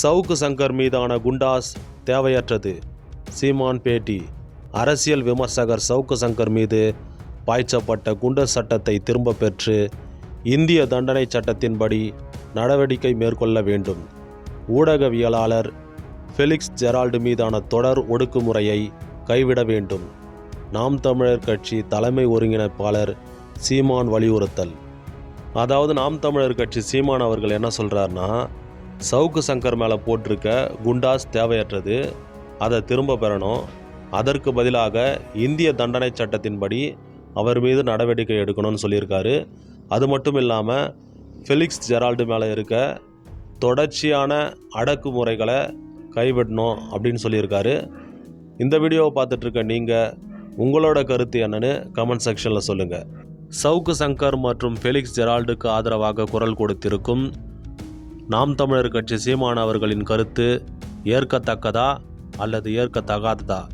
சவுக்கு சங்கர் மீதான குண்டாஸ் தேவையற்றது. சீமான் பேட்டி. அரசியல் விமர்சகர் சவுக்கு சங்கர் மீது பாய்ச்சப்பட்ட குண்டர் சட்டத்தை திரும்ப பெற்று இந்திய தண்டனை சட்டத்தின்படி நடவடிக்கை மேற்கொள்ள வேண்டும். ஊடகவியலாளர் ஃபெலிக்ஸ் ஜெரால்டு மீதான தொடர் ஒடுக்குமுறையை கைவிட வேண்டும். நாம் தமிழர் கட்சி தலைமை ஒருங்கிணைப்பாளர் சீமான் வலியுறுத்தல். அதாவது நாம் தமிழர் கட்சி சீமான் அவர்கள் என்ன சொல்கிறாருன்னா சவுக்கு சங்கர் மேலே போட்டிருக்க குண்டாஸ் தேவையற்றது. அதை திரும்ப பெறணும். அதற்கு பதிலாக இந்திய தண்டனை சட்டத்தின்படி அவர் மீது நடவடிக்கை எடுக்கணும்னு சொல்லியிருக்காரு. அது மட்டும் இல்லாமல் ஃபெலிக்ஸ் ஜெரால்டு மேலே இருக்க தொடர்ச்சியான அடக்குமுறைகளை கைவிடணும் அப்படின்னு சொல்லியிருக்காரு. இந்த வீடியோவை பார்த்துட்ருக்க நீங்கள் உங்களோட கருத்து என்னன்னு கமெண்ட் செக்ஷனில் சொல்லுங்கள் சவுக்கு சங்கர் மற்றும் ஃபெலிக்ஸ் ஜெரால்டுக்கு ஆதரவாக குரல் கொடுத்திருக்கும் நாம் தமிழர் கட்சி சீமான் அவர்களின் கருத்து ஏற்கத்தக்கதா அல்லது ஏற்கத்தகாததா?